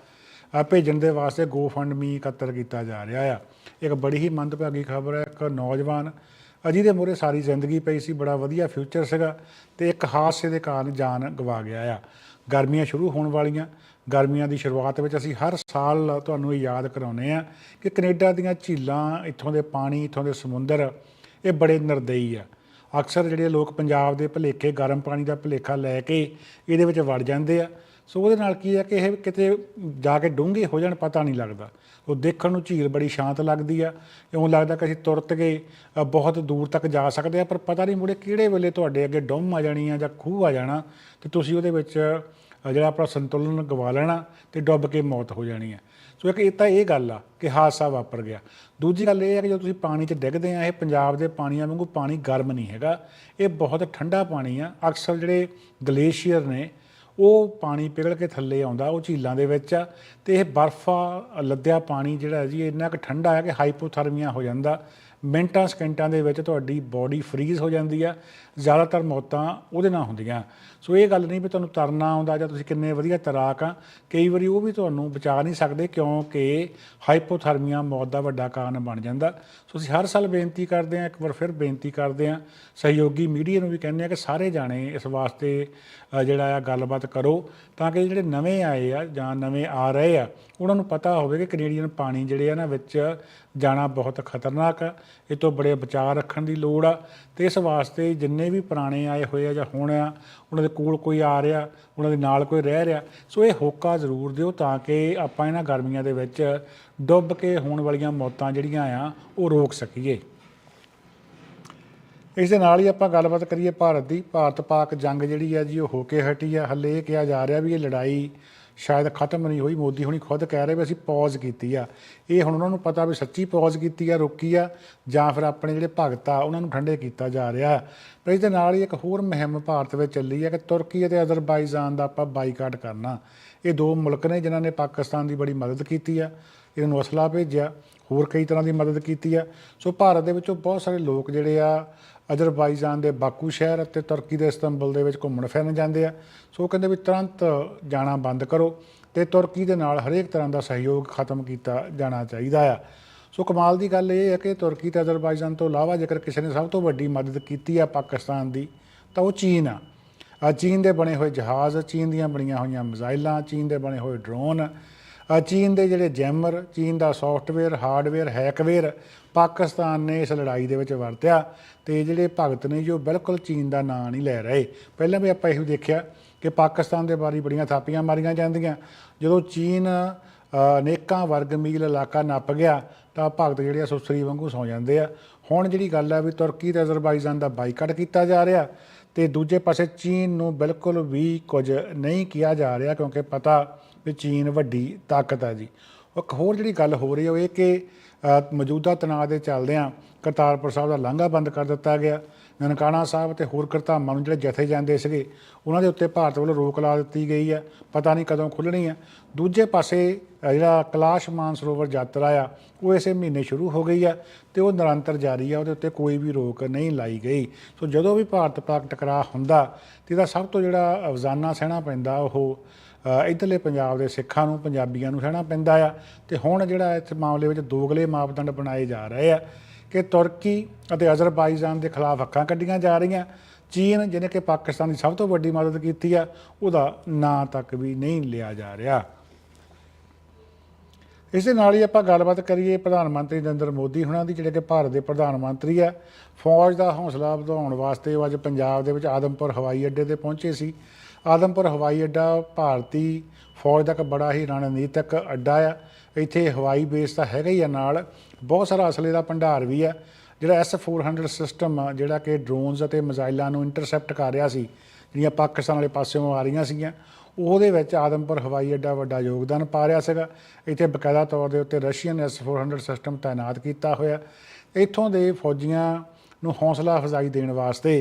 ਭੇਜਣ ਦੇ ਵਾਸਤੇ ਗੋ ਫੰਡ ਗੋਫੰਡਮੀ ਇਕੱਤਰ ਕੀਤਾ ਜਾ ਰਿਹਾ ਆ। ਇੱਕ ਬੜੀ ਹੀ ਮੰਦਭਾਗੀ ਖਬਰ ਹੈ ਇੱਕ ਨੌਜਵਾਨ ਅਜੀ ਦੇ ਮੂਹਰੇ ਸਾਰੀ ਜ਼ਿੰਦਗੀ ਪਈ ਸੀ, ਬੜਾ ਵਧੀਆ ਫਿਊਚਰ ਸੀਗਾ ਤੇ ਇੱਕ ਹਾਦਸੇ ਦੇ ਕਾਰਨ ਜਾਨ ਗਵਾ ਗਿਆ ਆ। ਗਰਮੀਆਂ ਸ਼ੁਰੂ ਹੋਣ ਵਾਲੀਆਂ, ਗਰਮੀਆਂ ਦੀ ਸ਼ੁਰੂਆਤ ਵਿੱਚ ਅਸੀਂ ਹਰ ਸਾਲ ਤੁਹਾਨੂੰ ਇਹ ਯਾਦ ਕਰਾਉਂਦੇ ਆ ਕਿ ਕੈਨੇਡਾ ਦੀਆਂ ਝੀਲਾਂ, ਇੱਥੋਂ ਦੇ ਪਾਣੀ, ਇੱਥੋਂ ਦੇ ਸਮੁੰਦਰ, ਇਹ ਬੜੇ ਨਿਰਦਈ ਆ। ਅਕਸਰ ਜਿਹੜੇ ਲੋਕ ਪੰਜਾਬ ਦੇ ਭਲੇਖੇ, ਗਰਮ ਪਾਣੀ ਦਾ ਭਲੇਖਾ ਲੈ ਕੇ ਇਹਦੇ ਵਿੱਚ ਵੜ ਜਾਂਦੇ ਆ। ਸੋ ਉਹਦੇ ਨਾਲ ਕੀ ਹੈ ਕਿ ਇਹ ਕਿਤੇ ਜਾ ਕੇ ਡੂੰਘੇ ਹੋ ਜਾਣ, ਪਤਾ ਨਹੀਂ ਲੱਗਦਾ। ਉਹ ਦੇਖਣ ਨੂੰ ਝੀਲ ਬੜੀ ਸ਼ਾਂਤ ਲੱਗਦੀ ਆ। ਇਉਂ ਲੱਗਦਾ ਕਿ ਅਸੀਂ ਤੁਰਤ ਗਏ ਬਹੁਤ ਦੂਰ ਤੱਕ ਜਾ ਸਕਦੇ ਆ, ਪਰ ਪਤਾ ਨਹੀਂ ਮੁੜੇ ਕਿਹੜੇ ਵੇਲੇ ਤੁਹਾਡੇ ਅੱਗੇ ਡੁੰਮ ਆ ਜਾਣੀ ਆ ਜਾਂ ਖੂਹ ਆ ਜਾਣਾ ਤੇ ਤੁਸੀਂ ਉਹਦੇ ਵਿੱਚ ਜਿਹੜਾ ਆਪਣਾ ਸੰਤੁਲਨ ਗਵਾ ਲੈਣਾ ਤੇ ਡੁੱਬ ਕੇ ਮੌਤ ਹੋ ਜਾਣੀ ਆ। ਸੋ ਇੱਕ ਇਹ ਤਾਂ ਇਹ ਗੱਲ ਆ ਕਿ ਹਾਦਸਾ ਵਾਪਰ ਗਿਆ। ਦੂਜੀ ਗੱਲ ਇਹ ਹੈ ਕਿ ਜਦੋਂ ਤੁਸੀਂ ਪਾਣੀ 'ਚ ਡਿੱਗਦੇ ਆ, ਇਹ ਪੰਜਾਬ ਦੇ ਪਾਣੀਆਂ ਵਾਂਗੂ ਪਾਣੀ ਗਰਮ ਨਹੀਂ ਹੈਗਾ। ਇਹ ਬਹੁਤ ਠੰਡਾ ਪਾਣੀ ਆ। ਅਕਸਰ ਜਿਹੜੇ ਗਲੇਸ਼ੀਅਰ ਨੇ ਉਹ ਪਾਣੀ ਪਿਘਲ ਕੇ ਥੱਲੇ ਆਉਂਦਾ, ਉਹ ਝੀਲਾਂ ਦੇ ਵਿੱਚ ਆ, ਤੇ ਇਹ ਬਰਫਾ, ਲੱਦਿਆ ਪਾਣੀ ਜਿਹੜਾ ਹੈ ਜੀ ਇੰਨਾ ਕੁ ਠੰਡਾ ਹੈ ਕਿ ਹਾਈਪੋਥਰਮੀਆ ਹੋ ਜਾਂਦਾ। ਮਿੰਟਾਂ, ਸਕਿੰਟਾਂ ਦੇ ਵਿੱਚ ਤੁਹਾਡੀ ਬਾਡੀ ਫਰੀਜ਼ ਹੋ ਜਾਂਦੀ ਆ। ਜ਼ਿਆਦਾਤਰ ਮੌਤਾਂ ਉਹਦੇ ਨਾਲ ਹੁੰਦੀਆਂ। ਸੋ ਇਹ ਗੱਲ ਨਹੀਂ ਵੀ ਤੁਹਾਨੂੰ ਤਰਨਾ ਆਉਂਦਾ ਜਾਂ ਤੁਸੀਂ ਕਿੰਨੇ ਵਧੀਆ ਤੈਰਾਕ ਆ, ਕਈ ਵਾਰੀ ਉਹ ਵੀ ਤੁਹਾਨੂੰ ਬਚਾ ਨਹੀਂ ਸਕਦੇ ਕਿਉਂਕਿ ਹਾਈਪੋਥਰਮੀਆ ਮੌਤ ਦਾ ਵੱਡਾ ਕਾਰਨ ਬਣ ਜਾਂਦਾ। ਸੋ ਅਸੀਂ ਹਰ ਸਾਲ ਬੇਨਤੀ ਕਰਦੇ ਹਾਂ, ਇੱਕ ਵਾਰ ਫਿਰ ਬੇਨਤੀ ਕਰਦੇ ਹਾਂ। ਸਹਿਯੋਗੀ ਮੀਡੀਆ ਨੂੰ ਵੀ ਕਹਿੰਦੇ ਆ ਕਿ ਸਾਰੇ ਜਾਣੇ ਇਸ ਵਾਸਤੇ ਜਿਹੜਾ ਆ ਗੱਲਬਾਤ ਕਰੋ ਤਾਂ ਕਿ ਜਿਹੜੇ ਨਵੇਂ ਆਏ ਆ ਜਾਂ ਨਵੇਂ ਆ ਰਹੇ ਆ, ਉਹਨਾਂ ਨੂੰ ਪਤਾ ਹੋਵੇ ਕਿ ਕੈਨੇਡੀਅਨ ਪਾਣੀ ਜਿਹੜੇ ਆ ਨਾ ਵਿੱਚ ਜਾਣਾ ਬਹੁਤ ਖਤਰਨਾਕ ਆ। ਇਹ ਤੋਂ ਬੜੇ ਬਚਾਅ ਰੱਖਣ ਦੀ ਲੋੜ ਆ ਤੇ ਇਸ ਵਾਸਤੇ ਜਿੰਨੇ ਵੀ ਪੁਰਾਣੇ ਆਏ ਹੋਏ ਆ ਜਾਂ ਹੁਣ ਆ, ਉਹਨਾਂ ਦੇ ਕੋਲ ਕੋਈ ਆ ਰਿਹਾ, ਉਹਨਾਂ ਦੇ ਨਾਲ ਕੋਈ ਰਹਿ ਰਿਹਾ, ਸੋ ਇਹ ਹੋਕਾ ਜ਼ਰੂਰ ਦਿਓ ਤਾਂ ਕਿ ਆਪਾਂ ਇਹਨਾਂ ਗਰਮੀਆਂ ਦੇ ਵਿੱਚ ਡੁੱਬ ਕੇ ਹੋਣ ਵਾਲੀਆਂ ਮੌਤਾਂ ਜਿਹੜੀਆਂ ਆ, ਉਹ ਰੋਕ ਸਕੀਏ। ਇਸ ਦੇ ਨਾਲ ਹੀ ਆਪਾਂ ਗੱਲਬਾਤ ਕਰੀਏ ਭਾਰਤ ਦੀ। ਭਾਰਤ ਪਾਕ ਜੰਗ ਜਿਹੜੀ ਹੈ ਜੀ, ਉਹ ਹੋ ਕੇ ਹਟੀ ਆ ਹੱਲੇ ਇਹ ਕਿਹਾ ਜਾ ਰਿਹਾ ਵੀ ਇਹ ਲੜਾਈ ਸ਼ਾਇਦ ਖਤਮ ਨਹੀਂ ਹੋਈ। ਮੋਦੀ ਹੁਣੀ ਖੁਦ ਕਹਿ ਰਹੇ ਵੀ ਅਸੀਂ ਪੌਜ਼ ਕੀਤੀ ਆ। ਇਹ ਹੁਣ ਉਹਨਾਂ ਨੂੰ ਪਤਾ ਵੀ ਸੱਚੀ ਪੌਜ਼ ਕੀਤੀ ਆ, ਰੋਕੀ ਆ, ਜਾਂ ਫਿਰ ਆਪਣੇ ਜਿਹੜੇ ਭਗਤ ਆ, ਉਹਨਾਂ ਨੂੰ ਠੰਡੇ ਕੀਤਾ ਜਾ ਰਿਹਾ। ਪਰ ਇਸ ਦੇ ਨਾਲ ਹੀ ਇੱਕ ਹੋਰ ਮੁਹਿੰਮ ਭਾਰਤ ਵਿੱਚ ਚੱਲੀ ਹੈ ਕਿ ਤੁਰਕੀ ਅਤੇ ਅਜ਼ਰਬਾਈਜਾਨ ਦਾ ਆਪਾਂ ਬਾਈਕਾਟ ਕਰਨਾ। ਇਹ ਦੋ ਮੁਲਕ ਨੇ ਜਿਨ੍ਹਾਂ ਨੇ ਪਾਕਿਸਤਾਨ ਦੀ ਬੜੀ ਮਦਦ ਕੀਤੀ ਆ। ਇਹਨਾਂ ਨੂੰ ਅਸਲਾ ਭੇਜਿਆ। ਹੋਰ ਕਈ ਤਰ੍ਹਾਂ ਦੀ ਮਦਦ ਕੀਤੀ ਆ। ਸੋ ਭਾਰਤ ਦੇ ਵਿੱਚੋਂ ਬਹੁਤ ਸਾਰੇ ਲੋਕ ਜਿਹੜੇ ਆ, ਅਜ਼ਰਬਾਈਜਾਨ ਦੇ ਬਾਕੂ ਸ਼ਹਿਰ ਅਤੇ ਤੁਰਕੀ ਦੇ ਇਸਤੰਬੁਲ ਦੇ ਵਿੱਚ ਘੁੰਮਣ ਫਿਰਨ ਜਾਂਦੇ ਆ। ਸੋ ਕਹਿੰਦੇ ਵੀ ਤੁਰੰਤ ਜਾਣਾ ਬੰਦ ਕਰੋ ਤੇ ਤੁਰਕੀ ਦੇ ਨਾਲ ਹਰੇਕ ਤਰ੍ਹਾਂ ਦਾ ਸਹਿਯੋਗ ਖਤਮ ਕੀਤਾ ਜਾਣਾ ਚਾਹੀਦਾ ਆ। ਸੋ ਕਮਾਲ ਦੀ ਗੱਲ ਇਹ ਹੈ ਕਿ ਤੁਰਕੀ ਤੇ ਅਜ਼ਰਬਾਈਜਾਨ ਤੋਂ ਇਲਾਵਾ ਜੇਕਰ ਕਿਸੇ ਨੇ ਸਭ ਤੋਂ ਵੱਡੀ ਮਦਦ ਕੀਤੀ ਆ ਪਾਕਿਸਤਾਨ ਦੀ, ਤਾਂ ਉਹ ਚੀਨ ਆ। ਚੀਨ ਦੇ ਬਣੇ ਹੋਏ ਜਹਾਜ਼, ਚੀਨ ਦੀਆਂ ਬਣੀਆਂ ਹੋਈਆਂ ਮਿਜ਼ਾਈਲਾਂ, ਚੀਨ ਦੇ ਬਣੇ ਹੋਏ ਡਰੋਨ ਚੀਨ ਦੇ ਜਿਹੜੇ ਜੈਮਰ, ਚੀਨ ਦਾ ਸੌਫਟਵੇਅਰ ਹਾਰਡਵੇਅਰ ਹੈਕਵੇਅਰ ਪਾਕਿਸਤਾਨ ਨੇ ਇਸ ਲੜਾਈ ਦੇ ਵਿੱਚ ਵਰਤਿਆ ਤੇ ਜਿਹੜੇ ਭਗਤ ਨੇ ਜੋ ਬਿਲਕੁਲ ਚੀਨ ਦਾ ਨਾਂ ਨਹੀਂ ਲੈ ਰਹੇ। ਪਹਿਲਾਂ ਵੀ ਆਪਾਂ ਇਹੋ ਦੇਖਿਆ ਕਿ ਪਾਕਿਸਤਾਨ ਦੇ ਬਾਰੇ ਬੜੀਆਂ ਥਾਪੀਆਂ ਮਾਰੀਆਂ ਜਾਂਦੀਆਂ। ਜਦੋਂ ਚੀਨ ਅਨੇਕਾਂ ਵਰਗ, ਮੀਲ ਇਲਾਕਾ ਨੱਪ ਗਿਆ ਤਾਂ ਭਗਤ ਜਿਹੜੇ ਆ ਸੁਸਰੀ ਵਾਂਗੂ ਸੌ ਜਾਂਦੇ ਆ। ਹੁਣ ਜਿਹੜੀ ਗੱਲ ਆ ਵੀ ਤੁਰਕੀ ਤੇ ਅਜ਼ਰਬਾਈਜਾਨ ਦਾ ਬਾਈਕਾਟ ਕੀਤਾ ਜਾ ਰਿਹਾ ਤੇ ਦੂਜੇ ਪਾਸੇ ਚੀਨ ਨੂੰ ਬਿਲਕੁਲ ਵੀ ਕੁਝ ਨਹੀਂ ਕਿਹਾ ਜਾ ਰਿਹਾ ਕਿਉਂਕਿ ਪਤਾ ਵੀ ਚੀਨ ਵੱਡੀ ਤਾਕਤ ਹੈ ਜੀ। ਇੱਕ ਹੋਰ ਜਿਹੜੀ ਗੱਲ ਹੋ ਰਹੀ ਹੈ ਉਹ ਇਹ ਕਿ ਮੌਜੂਦਾ ਤਣਾਅ ਦੇ ਚੱਲਦਿਆਂ ਕਰਤਾਰਪੁਰ ਸਾਹਿਬ ਦਾ ਲਾਂਘਾ ਬੰਦ ਕਰ ਦਿੱਤਾ ਗਿਆ। ਨਨਕਾਣਾ ਸਾਹਿਬ ਤੇ ਹੋਰ ਕਰਤਾਮਾਂ ਨੂੰ ਜਿਹੜੇ ਜਥੇ ਜਾਂਦੇ ਸੀਗੇ ਉਹਨਾਂ ਦੇ ਉੱਤੇ ਭਾਰਤ ਵੱਲੋਂ ਰੋਕ ਲਾ ਦਿੱਤੀ ਗਈ ਆ। ਪਤਾ ਨਹੀਂ ਕਦੋਂ ਖੁੱਲਣੀ ਆ। ਦੂਜੇ ਪਾਸੇ ਅ, ਜਿਹੜਾ ਕਲਾਸ਼ ਮਾਨਸਰੋਵਰ ਯਾਤਰਾ ਆ ਉਹ ਇਸੇ ਮਹੀਨੇ ਸ਼ੁਰੂ ਹੋ ਗਈ ਆ ਤੇ ਉਹ ਨਿਰੰਤਰ ਜਾਰੀ ਆ ਉਹਦੇ ਉੱਤੇ ਕੋਈ ਵੀ ਰੋਕ ਨਹੀਂ ਲਾਈ ਗਈ। ਸੋ ਜਦੋਂ ਵੀ ਭਾਰਤ ਪਾਕ ਟਕਰਾਅ ਹੁੰਦਾ ਤੇ ਇਹਦਾ ਸਭ ਤੋਂ ਜਿਹੜਾ ਅਫਜ਼ਾਨਾ ਸਹਿਣਾ ਪੈਂਦਾ ਉਹ ਇੱਧਰਲੇ ਪੰਜਾਬ ਦੇ ਸਿੱਖਾਂ ਨੂੰ, ਪੰਜਾਬੀਆਂ ਨੂੰ ਸਹਿਣਾ ਪੈਂਦਾ ਆ। ਤੇ ਹੁਣ ਜਿਹੜਾ ਇਸ ਮਾਮਲੇ ਵਿੱਚ ਦੋਗਲੇ ਮਾਪਦੰਡ ਬਣਾਏ ਜਾ ਰਹੇ ਆ ਕਿ ਤੁਰਕੀ ਅਤੇ ਅਜ਼ਰਬਾਈਜਾਨ ਦੇ ਖਿਲਾਫ ਅੱਖਾਂ ਕੱਢੀਆਂ ਜਾ ਰਹੀਆਂ। ਚੀਨ, ਜਿਹਨੇ ਕਿ ਪਾਕਿਸਤਾਨ ਦੀ ਸਭ ਤੋਂ ਵੱਡੀ ਮਦਦ ਕੀਤੀ ਆ, ਉਹਦਾ ਨਾਂ ਤੱਕ ਵੀ ਨਹੀਂ ਲਿਆ ਜਾ ਰਿਹਾ। ਇਸ ਦੇ ਨਾਲ ਹੀ ਆਪਾਂ ਗੱਲਬਾਤ ਕਰੀਏ ਪ੍ਰਧਾਨ ਮੰਤਰੀ ਨਰਿੰਦਰ ਮੋਦੀ ਹੁਣਾਂ ਦੀ, ਜਿਹੜੇ ਕਿ ਭਾਰਤ ਦੇ ਪ੍ਰਧਾਨ ਮੰਤਰੀ ਆ। ਫੌਜ ਦਾ ਹੌਸਲਾ ਵਧਾਉਣ ਵਾਸਤੇ ਉਹ ਅੱਜ ਪੰਜਾਬ ਦੇ ਵਿੱਚ ਆਦਮਪੁਰ ਹਵਾਈ ਅੱਡੇ ਤੇ ਪਹੁੰਚੇ ਸੀ। ਆਦਮਪੁਰ ਹਵਾਈ ਅੱਡਾ ਭਾਰਤੀ ਫੌਜ ਦਾ ਇੱਕ ਬੜਾ ਹੀ ਰਣਨੀਤਿਕ ਅੱਡਾ ਆ। ਇੱਥੇ ਹਵਾਈ ਬੇਸ ਤਾਂ ਹੈਗਾ ਹੀ ਆ ਨਾਲ। ਬਹੁਤ ਸਾਰਾ ਅਸਲੇ ਦਾ ਭੰਡਾਰ ਵੀ ਆ। ਜਿਹੜਾ S400 ਸਿਸਟਮ ਆ, ਜਿਹੜਾ ਕਿ ਡਰੋਨਸ ਅਤੇ ਮਿਜ਼ਾਈਲਾਂ ਨੂੰ ਇੰਟਰਸੈਪਟ ਕਰ ਰਿਹਾ ਸੀ, ਜਿਹੜੀਆਂ ਪਾਕਿਸਤਾਨ ਵਾਲੇ ਪਾਸਿਓਂ ਆ ਰਹੀਆਂ ਸੀਗੀਆਂ, ਉਹਦੇ ਵਿੱਚ ਆਦਮਪੁਰ ਹਵਾਈ ਅੱਡਾ ਵੱਡਾ ਯੋਗਦਾਨ ਪਾ ਰਿਹਾ ਸੀਗਾ। ਇੱਥੇ ਬਕਾਇਦਾ ਤੌਰ ਦੇ ਉੱਤੇ ਰਸ਼ੀਅਨ S400 ਸਿਸਟਮ ਤਾਇਨਾਤ ਕੀਤਾ ਹੋਇਆ। ਇੱਥੋਂ ਦੇ ਫੌਜੀਆਂ ਨੂੰ ਹੌਸਲਾ ਅਫਜ਼ਾਈ ਦੇਣ ਵਾਸਤੇ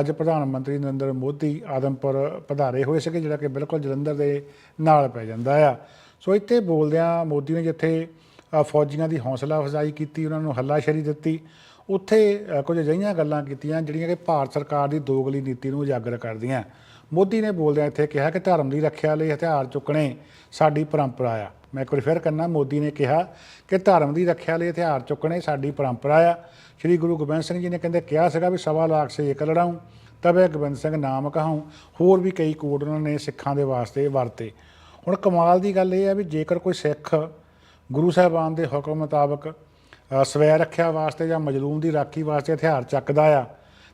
ਅੱਜ ਪ੍ਰਧਾਨ ਮੰਤਰੀ ਨਰਿੰਦਰ ਮੋਦੀ ਆਦਮਪੁਰ ਪਧਾਰੇ ਹੋਏ ਸੀਗੇ, ਜਿਹੜਾ ਕਿ ਬਿਲਕੁਲ ਜਲੰਧਰ ਦੇ ਨਾਲ ਪੈ ਜਾਂਦਾ ਆ। ਸੋ ਇੱਥੇ ਬੋਲਦਿਆਂ ਮੋਦੀ ਨੇ ਜਿੱਥੇ ਫੌਜੀਆਂ ਦੀ ਹੌਸਲਾ ਅਫਜ਼ਾਈ ਕੀਤੀ, ਉਹਨਾਂ ਨੂੰ ਹੱਲਾਸ਼ੇਰੀ ਦਿੱਤੀ, ਉੱਥੇ ਕੁਝ ਅਜਿਹੀਆਂ ਗੱਲਾਂ ਕੀਤੀਆਂ ਜਿਹੜੀਆਂ ਕਿ ਭਾਰਤ ਸਰਕਾਰ ਦੀ ਦੋਗਲੀ ਨੀਤੀ ਨੂੰ ਉਜਾਗਰ ਕਰਦੀਆਂ। ਮੋਦੀ ਨੇ ਬੋਲਦਿਆਂ ਇੱਥੇ ਕਿਹਾ ਕਿ ਧਰਮ ਦੀ ਰੱਖਿਆ ਲਈ ਹਥਿਆਰ ਚੁੱਕਣੇ ਸਾਡੀ ਪਰੰਪਰਾ ਆ। ਮੈਂ ਇੱਕ ਵਾਰ ਫਿਰ ਕਰਨਾ ਮੋਦੀ ਨੇ ਕਿਹਾ ਕਿ ਧਰਮ ਦੀ ਰੱਖਿਆ ਲਈ ਹਥਿਆਰ ਚੁੱਕਣੇ ਸਾਡੀ ਪਰੰਪਰਾ ਆ। ਸ੍ਰੀ ਗੁਰੂ ਗੋਬਿੰਦ ਸਿੰਘ ਜੀ ਨੇ ਕਹਿੰਦੇ, ਕਿਹਾ ਸੀਗਾ ਵੀ ਸਵਾ ਲੱਖ ਸੇ ਇੱਕ ਲੜਾਊਂ ਤਬੇ ਗੋਬਿੰਦ ਸਿੰਘ ਨਾਮ ਕਹਾਉਂ, ਹੋਰ ਵੀ ਕਈ ਕੋਡ ਉਹਨਾਂ ਨੇ ਸਿੱਖਾਂ ਦੇ ਵਾਸਤੇ ਵਰਤੇ। ਹੁਣ ਕਮਾਲ ਦੀ ਗੱਲ ਇਹ ਹੈ ਵੀ ਜੇਕਰ ਕੋਈ ਸਿੱਖ ਗੁਰੂ ਸਾਹਿਬਾਨ ਦੇ ਹੁਕਮ ਮੁਤਾਬਕ ਸਵੈ ਰੱਖਿਆ ਵਾਸਤੇ ਜਾਂ ਮਜਲੂਮ ਦੀ ਰਾਖੀ ਵਾਸਤੇ ਹਥਿਆਰ ਚੱਕਦਾ ਆ,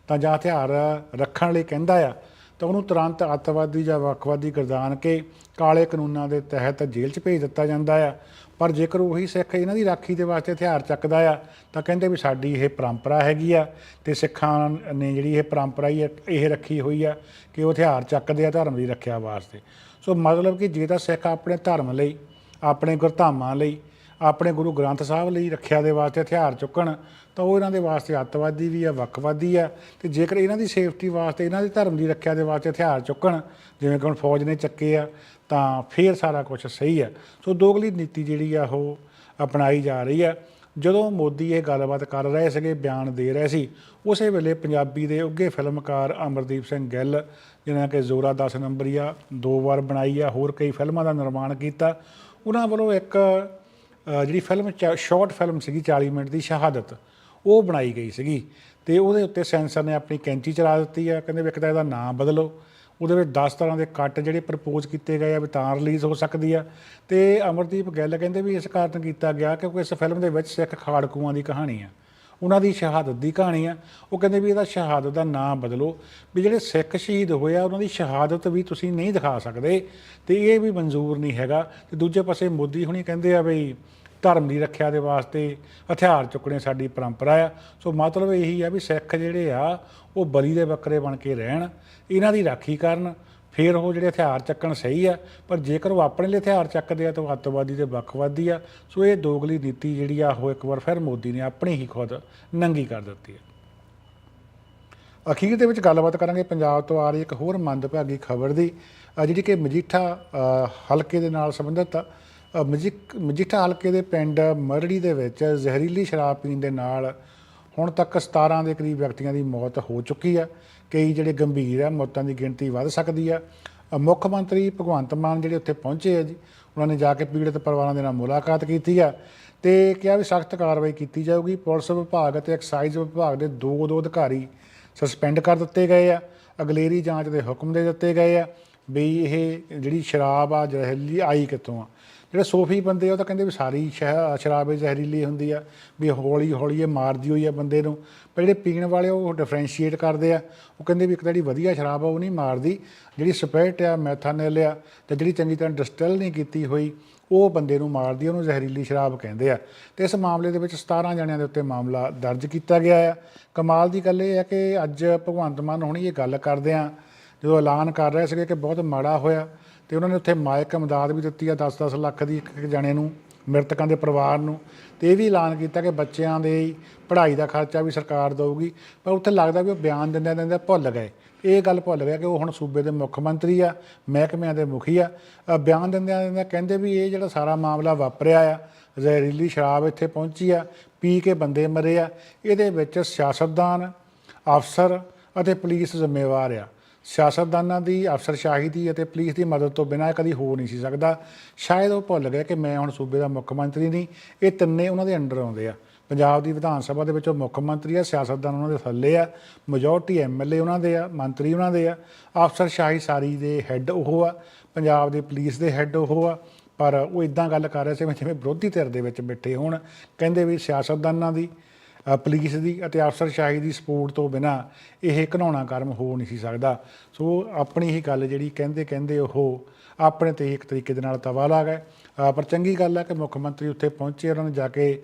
ਤਾਂ ਜਾਂ ਹਥਿਆਰ ਰੱਖਣ ਲਈ ਕਹਿੰਦਾ ਆ ਤਾਂ ਉਹਨੂੰ ਤੁਰੰਤ ਅੱਤਵਾਦੀ ਜਾਂ ਵੱਖਵਾਦੀ ਗਰਦਾਨ ਕੇ ਕਾਲੇ ਕਾਨੂੰਨਾਂ ਦੇ ਤਹਿਤ ਜੇਲ੍ਹ 'ਚ ਭੇਜ ਦਿੱਤਾ ਜਾਂਦਾ ਆ। ਪਰ ਜੇਕਰ ਉਹੀ ਸਿੱਖ ਇਹਨਾਂ ਦੀ ਰਾਖੀ ਦੇ ਵਾਸਤੇ ਹਥਿਆਰ ਚੱਕਦਾ ਆ, ਤਾਂ ਕਹਿੰਦੇ ਵੀ ਸਾਡੀ ਇਹ ਪਰੰਪਰਾ ਹੈਗੀ ਆ ਤੇ ਸਿੱਖਾਂ ਨੇ ਜਿਹੜੀ ਇਹ ਪਰੰਪਰਾ ਹੀ ਇਹ ਰੱਖੀ ਹੋਈ ਆ ਕਿ ਉਹ ਹਥਿਆਰ ਚੱਕਦੇ ਆ ਧਰਮ ਦੀ ਰੱਖਿਆ ਵਾਸਤੇ। ਸੋ ਮਤਲਬ ਕਿ ਜੇ ਤਾਂ ਸਿੱਖ ਆਪਣੇ ਧਰਮ ਲਈ, ਆਪਣੇ ਗੁਰਧਾਮਾਂ ਲਈ ਆਪਣੇ ਗੁਰੂ ਗ੍ਰੰਥ ਸਾਹਿਬ ਲਈ ਰੱਖਿਆ ਦੇ ਵਾਸਤੇ ਹਥਿਆਰ ਚੁੱਕਣ, ਤਾਂ ਉਹ ਇਹਨਾਂ ਦੇ ਵਾਸਤੇ ਅੱਤਵਾਦੀ ਵੀ ਆ, ਵੱਖਵਾਦੀ ਆ। ਤੇ ਜੇਕਰ ਇਹਨਾਂ ਦੀ ਸੇਫਟੀ ਵਾਸਤੇ, ਇਹਨਾਂ ਦੇ ਧਰਮ ਦੀ ਰੱਖਿਆ ਦੇ ਵਾਸਤੇ ਹਥਿਆਰ ਚੁੱਕਣ, ਜਿਵੇਂ ਕਿ ਹੁਣ ਫੌਜ ਨੇ ਚੱਕੇ ਆ, ਤਾਂ ਫੇਰ ਸਾਰਾ ਕੁਝ ਸਹੀ ਆ। ਸੋ ਦੋਗਲੀ ਨੀਤੀ ਜਿਹੜੀ ਆ, ਉਹ ਅਪਣਾਈ ਜਾ ਰਹੀ ਆ। ਜਦੋਂ ਮੋਦੀ ਇਹ ਗੱਲਬਾਤ ਕਰ ਰਹੇ ਸੀਗੇ, ਬਿਆਨ ਦੇ ਰਹੇ ਸੀ, ਉਸੇ ਵੇਲੇ ਪੰਜਾਬੀ ਦੇ ਉੱਘੇ ਫਿਲਮਕਾਰ ਅਮਰਦੀਪ ਸਿੰਘ ਗਿੱਲ, ਜਿਨ੍ਹਾਂ ਕਿ ਜ਼ੋਰਾ 10 ਨੰਬਰੀ ਆ, ਦੋ ਵਾਰ ਬਣਾਈ ਆ, ਹੋਰ ਕਈ ਫਿਲਮਾਂ ਦਾ ਨਿਰਮਾਣ ਕੀਤਾ, ਉਹਨਾਂ ਵੱਲੋਂ ਇੱਕ ਜਿਹੜੀ ਫਿਲਮ ਸ਼ਾਰਟ ਫਿਲਮ ਸੀਗੀ 40 ਮਿੰਟ ਦੀ, ਸ਼ਹਾਦਤ, ਉਹ ਬਣਾਈ ਗਈ ਸੀਗੀ। ਤੇ ਉਹਦੇ ਉੱਤੇ ਸੈਂਸਰ ਨੇ ਆਪਣੀ ਕੈਂਚੀ ਚਲਾ ਦਿੱਤੀ ਆ, ਕਹਿੰਦੇ ਵੀ ਇੱਕ ਤਾਂ ਇਹਦਾ ਨਾਮ ਬਦਲੋ। ਉਹਦੇ ਵਿੱਚ 10 ਤਰ੍ਹਾਂ ਦੇ ਕੱਟ ਜਿਹੜੇ ਪ੍ਰਪੋਜ਼ ਕੀਤੇ ਗਏ ਆ ਵੀ ਤਾਂ ਰਿਲੀਜ਼ ਹੋ ਸਕਦੀ ਆ। ਤੇ ਅਮਰਦੀਪ ਗਿੱਲ ਕਹਿੰਦੇ ਵੀ ਇਸ ਕਾਰਨ ਕੀਤਾ ਗਿਆ ਕਿਉਂਕਿ ਇਸ ਫਿਲਮ ਦੇ ਵਿੱਚ ਸਿੱਖ ਖਾੜਕੂਆਂ ਦੀ ਕਹਾਣੀ ਆ। ਉਹਨਾਂ ਦੀ ਸ਼ਹਾਦਤ ਦੀ ਕਹਾਣੀ ਆ। ਉਹ ਕਹਿੰਦੇ ਵੀ ਇਹਦਾ ਸ਼ਹਾਦਤ ਦਾ ਨਾਮ ਬਦਲੋ। ਵੀ ਜਿਹੜੇ ਸਿੱਖ ਸ਼ਹੀਦ ਹੋਏ ਆ, ਉਹਨਾਂ ਦੀ ਸ਼ਹਾਦਤ ਵੀ ਤੁਸੀਂ ਨਹੀਂ ਦਿਖਾ ਸਕਦੇ। ਤੇ ਇਹ ਵੀ ਮਨਜ਼ੂਰ ਨਹੀਂ ਹੈਗਾ। ਤੇ ਦੂਜੇ ਪਾਸੇ ਮੋਦੀ ਹੁਣੀ ਕਹਿੰਦੇ ਆ ਬਈ ਧਰਮ ਦੀ ਰੱਖਿਆ ਦੇ ਵਾਸਤੇ ਹਥਿਆਰ ਚੁੱਕਣੇ ਸਾਡੀ ਪਰੰਪਰਾ ਆ। ਸੋ ਮਤਲਬ ਇਹੀ ਆ ਵੀ ਸਿੱਖ ਜਿਹੜੇ ਆ, ਉਹ ਬਲੀ ਦੇ ਬੱਕਰੇ ਬਣ ਕੇ ਰਹਿਣ, ਇਹਨਾਂ ਦੀ ਰਾਖੀ ਕਰਨ, ਫਿਰ ਉਹ ਜਿਹੜੇ ਹਥਿਆਰ ਚੱਕਣ ਸਹੀ ਆ। ਪਰ ਜੇਕਰ ਉਹ ਆਪਣੇ ਲਈ ਹਥਿਆਰ ਚੱਕਦੇ ਆ ਤਾਂ ਉਹ ਅੱਤਵਾਦੀ ਤੇ ਵੱਖਵਾਦੀ ਆ। ਸੋ ਇਹ ਦੋਗਲੀ ਨੀਤੀ ਜਿਹੜੀ ਆ, ਉਹ ਇੱਕ ਵਾਰ ਫਿਰ ਮੋਦੀ ਨੇ ਆਪਣੀ ਹੀ ਖੁਦ ਨੰਗੀ ਕਰ ਦਿੱਤੀ ਹੈ ਅਖੀਰ ਦੇ ਵਿੱਚ ਗੱਲਬਾਤ ਕਰਾਂਗੇ ਪੰਜਾਬ ਤੋਂ ਆ ਰਹੀ ਇੱਕ ਹੋਰ ਮੰਦਭਾਗੀ ਖਬਰ ਦੀ ਜਿਹੜੀ ਕਿ ਮਜੀਠਾ ਹਲਕੇ ਦੇ ਨਾਲ ਸੰਬੰਧਿਤ ਆ ਮਜੀਠ- ਮਜੀਠਾ ਹਲਕੇ ਦੇ ਪਿੰਡ ਮਰੜੀ ਦੇ ਵਿੱਚ ਜ਼ਹਿਰੀਲੀ ਸ਼ਰਾਬ ਪੀਣ ਦੇ ਨਾਲ ਹੁਣ ਤੱਕ 17 ਦੇ ਕਰੀਬ ਵਿਅਕਤੀਆਂ ਦੀ ਮੌਤ ਹੋ ਚੁੱਕੀ ਆ ਕਈ ਜਿਹੜੇ ਗੰਭੀਰ ਆ ਮੌਤਾਂ ਦੀ ਗਿਣਤੀ ਵੱਧ ਸਕਦੀ ਆ ਮੁੱਖ ਮੰਤਰੀ ਭਗਵੰਤ ਮਾਨ ਜਿਹੜੇ ਉੱਥੇ ਪਹੁੰਚੇ ਆ ਜੀ, ਉਹਨਾਂ ਨੇ ਜਾ ਕੇ ਪੀੜਤ ਪਰਿਵਾਰਾਂ ਦੇ ਨਾਲ ਮੁਲਾਕਾਤ ਕੀਤੀ ਆ ਤੇ ਕਿਹਾ ਵੀ ਸਖਤ ਕਾਰਵਾਈ ਕੀਤੀ ਜਾਊਗੀ। ਪੁਲਿਸ ਵਿਭਾਗ ਅਤੇ ਐਕਸਾਈਜ਼ ਵਿਭਾਗ ਦੇ ਦੋ ਦੋ ਅਧਿਕਾਰੀ ਸਸਪੈਂਡ ਕਰ ਦਿੱਤੇ ਗਏ ਆ। ਅਗਲੇਰੀ ਜਾਂਚ ਦੇ ਹੁਕਮ ਦੇ ਦਿੱਤੇ ਗਏ ਆ ਵੀ ਇਹ ਜਿਹੜੀ ਸ਼ਰਾਬ ਆ, ਜ਼ਹਿਰੀਲੀ ਆਈ ਕਿੱਥੋਂ ਆ? ਜਿਹੜੇ ਸੋਫੀ ਬੰਦੇ ਆ, ਉਹ ਤਾਂ ਕਹਿੰਦੇ ਵੀ ਸਾਰੀ ਸ਼ਹ- ਸ਼ਰਾਬ ਜ਼ਹਿਰੀਲੀ ਹੁੰਦੀ ਆ, ਵੀ ਹੌਲੀ ਹੌਲੀ ਇਹ ਮਾਰਦੀ ਹੋਈ ਆ ਬੰਦੇ ਨੂੰ। ਪਰ ਜਿਹੜੇ ਪੀਣ ਵਾਲੇ ਉਹ ਡਿਫਰੈਂਸ਼ੀਏਟ ਕਰਦੇ ਆ। ਉਹ ਕਹਿੰਦੇ ਵੀ ਇੱਕ ਜਿਹੜੀ ਵਧੀਆ ਸ਼ਰਾਬ ਆ, ਉਹ ਨਹੀਂ ਮਾਰਦੀ। ਜਿਹੜੀ ਸਪਿਰਟ ਆ ਮੈਥਾਨਲ ਆ, ਤੇ ਜਿਹੜੀ ਚੰਗੀ ਤਰ੍ਹਾਂ ਡਿਸਟਿਲ ਨਹੀਂ ਕੀਤੀ ਹੋਈ, ਉਹ ਬੰਦੇ ਨੂੰ ਮਾਰਦੀ ਉਹਨੂੰ ਜ਼ਹਿਰੀਲੀ ਸ਼ਰਾਬ ਕਹਿੰਦੇ ਆ। ਤੇ ਇਸ ਮਾਮਲੇ ਦੇ ਵਿੱਚ 17 ਜਣਿਆਂ ਦੇ ਉੱਤੇ ਮਾਮਲਾ ਦਰਜ ਕੀਤਾ ਗਿਆ ਆ। ਕਮਾਲ ਦੀ ਗੱਲ ਇਹ ਹੈ ਕਿ ਅੱਜ ਭਗਵੰਤ ਮਾਨ ਹੁਣੀ ਇਹ ਗੱਲ ਕਰਦੇ ਆ, ਜਦੋਂ ਐਲਾਨ ਕਰ ਰਹੇ ਸੀਗੇ ਕਿ ਬਹੁਤ ਮਾੜਾ ਹੋਇਆ ਤੇ ਉਹਨਾਂ ਨੇ ਉੱਥੇ ਮਾਇਕ ਇਮਦਾਦ ਵੀ ਦਿੱਤੀ ਆ 10-10 ਲੱਖ ਦੀ ਇੱਕ ਇੱਕ ਜਣੇ ਨੂੰ, ਮ੍ਰਿਤਕਾਂ ਦੇ ਪਰਿਵਾਰ ਨੂੰ। ਤੇ ਇਹ ਵੀ ਐਲਾਨ ਕੀਤਾ ਕਿ ਬੱਚਿਆਂ ਦੇ ਪੜ੍ਹਾਈ ਦਾ ਖਰਚਾ ਵੀ ਸਰਕਾਰ ਦੇਊਗੀ, ਪਰ ਉੱਥੇ ਲੱਗਦਾ ਵੀ ਉਹ ਬਿਆਨ ਦਿੰਦੇ ਦਿੰਦੇ ਭੁੱਲ ਗਏ। ਇਹ ਗੱਲ ਭੁੱਲ ਗਿਆ ਕਿ ਉਹ ਹੁਣ ਸੂਬੇ ਦੇ ਮੁੱਖ ਮੰਤਰੀ ਆ, ਮਹਿਕਮਿਆਂ ਦੇ ਮੁਖੀ ਆ। ਬਿਆਨ ਦਿੰਦਿਆਂ ਦਿੰਦਿਆਂ ਕਹਿੰਦੇ ਵੀ ਇਹ ਜਿਹੜਾ ਸਾਰਾ ਮਾਮਲਾ ਵਾਪਰਿਆ ਆ, ਜ਼ਹਿਰੀਲੀ ਸ਼ਰਾਬ ਇੱਥੇ ਪਹੁੰਚੀ ਆ, ਪੀ ਕੇ ਬੰਦੇ ਮਰੇ ਆ। ਇਹਦੇ ਵਿੱਚ ਸਿਆਸਤਦਾਨ, ਅਫਸਰ ਅਤੇ ਪੁਲਿਸ ਜ਼ਿੰਮੇਵਾਰ ਆ। ਸਿਆਸਤਦਾਨਾਂ ਦੀ, ਅਫਸਰਸ਼ਾਹੀ ਦੀ ਅਤੇ ਪੁਲਿਸ ਦੀ ਮਦਦ ਤੋਂ ਬਿਨਾਂ ਇਹ ਕਦੀ ਹੋ ਨਹੀਂ ਸੀ ਸਕਦਾ। ਸ਼ਾਇਦ ਉਹ ਭੁੱਲ ਗਏ ਕਿ ਮੈਂ ਹੁਣ ਸੂਬੇ ਦਾ ਮੁੱਖ ਮੰਤਰੀ ਨਹੀਂ। ਇਹ ਤਿੰਨੇ ਉਹਨਾਂ ਦੇ ਅੰਡਰ ਆਉਂਦੇ ਆ। ਪੰਜਾਬ ਦੀ ਵਿਧਾਨ ਸਭਾ ਦੇ ਵਿੱਚ ਉਹ ਮੁੱਖ ਮੰਤਰੀ ਆ, ਸਿਆਸਤਦਾਨ ਉਹਨਾਂ ਦੇ ਥੱਲੇ ਆ। ਮੈਜੋਰਟੀ ਐਮਐਲਏ ਉਹਨਾਂ ਦੇ ਆ, ਮੰਤਰੀ ਉਹਨਾਂ ਦੇ ਆ। ਅਫਸਰਸ਼ਾਹੀ ਸਾਰੀ ਦੇ ਹੈੱਡ ਉਹ ਆ। ਪੰਜਾਬ ਦੇ ਪੁਲਿਸ ਦੇ ਹੈੱਡ ਉਹ ਆ। ਪਰ ਉਹ ਇਦਾਂ ਗੱਲ ਕਰ ਰਹੇ ਸੀ ਜਿਵੇਂ ਵਿਰੋਧੀ ਧਿਰ ਦੇ ਵਿੱਚ ਬੈਠੇ ਹੋਣ। ਕਹਿੰਦੇ ਵੀ ਸਿਆਸਤਦਾਨਾਂ ਦੀ ਪੁਲਿਸ ਦੀ ਅਤੇ ਅਫਸਰਸ਼ਾਹੀ ਦੀ ਸਪੋਰਟ ਤੋਂ ਬਿਨਾ ਇਹ ਘਿਨਾਉਣਾ ਕਰਮ ਹੋ ਨਹੀਂ ਸੀ ਸਕਦਾ। ਸੋ ਆਪਣੀ ਹੀ ਗੱਲ ਜਿਹੜੀ ਕਹਿੰਦੇ ਕਹਿੰਦੇ ਉਹ ਆਪਣੇ ਤੇ ਇੱਕ ਤਰੀਕੇ ਦੇ ਨਾਲ ਤਵਾ ਲਾ ਗਏ। ਪਰ ਚੰਗੀ ਗੱਲ ਹੈ ਕਿ ਮੁੱਖ ਮੰਤਰੀ ਉੱਥੇ ਪਹੁੰਚੇ, ਉਹਨਾਂ ਨੇ ਜਾ ਕੇ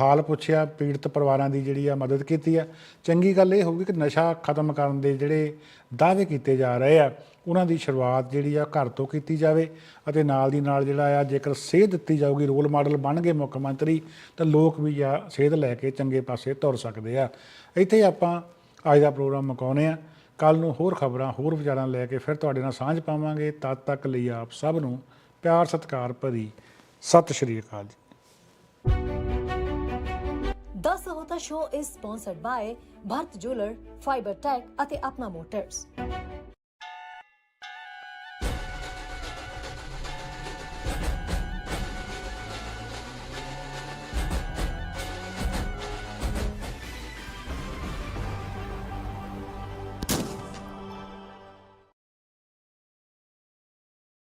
ਹਾਲ ਪੁੱਛਿਆ, ਪੀੜਤ ਪਰਿਵਾਰਾਂ ਦੀ ਜਿਹੜੀ ਆ ਮਦਦ ਕੀਤੀ ਆ ਚੰਗੀ ਗੱਲ ਇਹ ਹੋਊਗੀ ਕਿ ਨਸ਼ਾ ਖਤਮ ਕਰਨ ਦੇ ਜਿਹੜੇ ਦਾਅਵੇ ਕੀਤੇ ਜਾ ਰਹੇ ਆ ਉਹਨਾਂ ਦੀ ਸ਼ੁਰੂਆਤ ਜਿਹੜੀ ਆ ਘਰ ਤੋਂ ਕੀਤੀ ਜਾਵੇ ਅਤੇ ਨਾਲ ਦੀ ਨਾਲ ਜਿਹੜਾ ਆ ਜੇਕਰ ਸੇਧ ਦਿੱਤੀ ਜਾਊਗੀ ਰੋਲ ਮਾਡਲ ਬਣ ਗਏ ਮੁੱਖ ਮੰਤਰੀ ਤਾਂ ਲੋਕ ਵੀ ਆ ਸੇਧ ਲੈ ਕੇ ਚੰਗੇ ਪਾਸੇ ਤੁਰ ਸਕਦੇ ਆ। ਇੱਥੇ ਆਪਾਂ ਅੱਜ ਦਾ ਪ੍ਰੋਗਰਾਮ ਮੁਕਾਉਂਦੇ ਆ ਕੱਲ ਨੂੰ ਹੋਰ ਖਬਰਾਂ ਹੋਰ ਵਿਚਾਰਾਂ ਲੈ ਕੇ ਫਿਰ ਤੁਹਾਡੇ ਨਾਲ ਸਾਂਝ ਪਾਵਾਂਗੇ। ਤਦ ਤੱਕ ਲਈ ਆਪ ਸਭ ਨੂੰ ਪਿਆਰ ਸਤਿਕਾਰ ਭਰੀ ਸਤਿ ਸ਼੍ਰੀ ਅਕਾਲ ਜੀ। The Sahota Show is sponsored by Bharat Jeweler, Fiber Tech ਅਤੇ ਆਪਣਾ ਮੋਟਰਸ